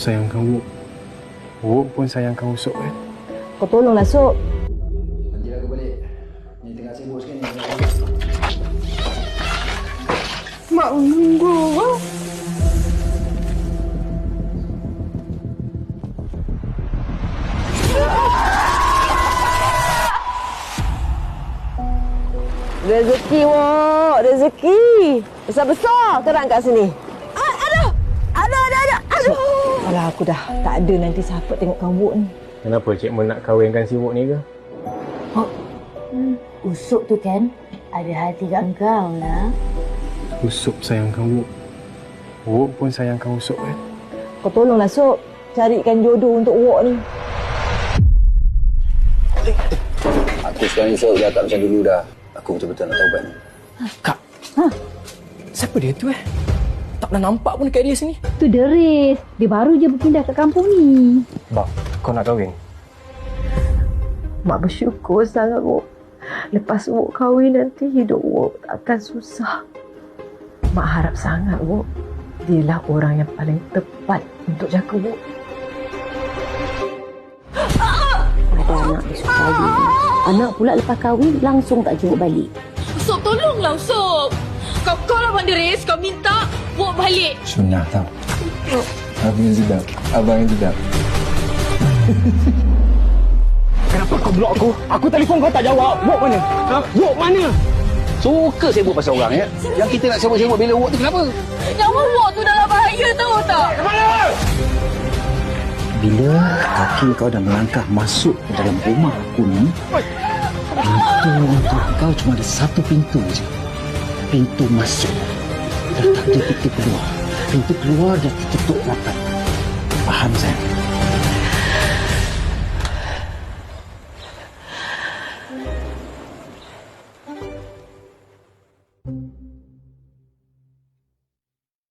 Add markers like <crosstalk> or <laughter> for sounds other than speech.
sayangkan Wuk. Wuk pun sayangkan Usop kan? Kau tolonglah, Sok. Nanti aku balik. Ni tengah sibuk sikit ni. Mak menunggu. Rezeki, Wak. Rezeki. Besar-besar kerang kat sini. Aku dah tak ada nanti siapa tengok kamu ni. Kenapa Cik Mun nak kahwinkan si Wuk ni ke? Usuk tu kan ada hati kat engkau lah. Usop sayangkan Wuk. Wuk pun sayangkan Usop kan? Kau tolonglah, Sok. Carikan jodoh untuk Wak ni. Aku sekarang ni Sok dah tak macam dulu dah. Aku betul-betul nak taubat ni. Kak. Siapa dia tu eh? Tak pernah nampak pun dekat dia sini. Tu Deris. Dia baru je berpindah ke kampung ni. Bang, kau nak kahwin? Mak bersyukur sangat, Wak. Lepas Wak kahwin nanti hidup Wak akan susah. Mak harap sangat, Wak. Dialah orang yang paling tepat untuk jaga Wak. Ada anak dia suka kahwin. Anak pula lepas kahwin langsung tak jemput balik. Usop, tolonglah Usop. Kau kau lah Abang Deris, kau minta buat balik. Sunnah tau. Abang yang sedap. Abang <laughs> yang sedap. Kenapa kau blok aku? Aku telefon kau tak jawab. Wok mana? Ha? Wok mana? Suka sibuk pasal orang ya. Yang kita nak sibuk-sibuk bila Wok tu kenapa? Nyawa Wok tu dalam bahaya tahu tak? Bila kaki kau dah melangkah masuk ke dalam rumah aku ni, pintu untuk kau cuma ada satu pintu je. Pintu masuk. Tak ada pintu keluar. Pintu keluar dah tertutup rapat. Faham saya?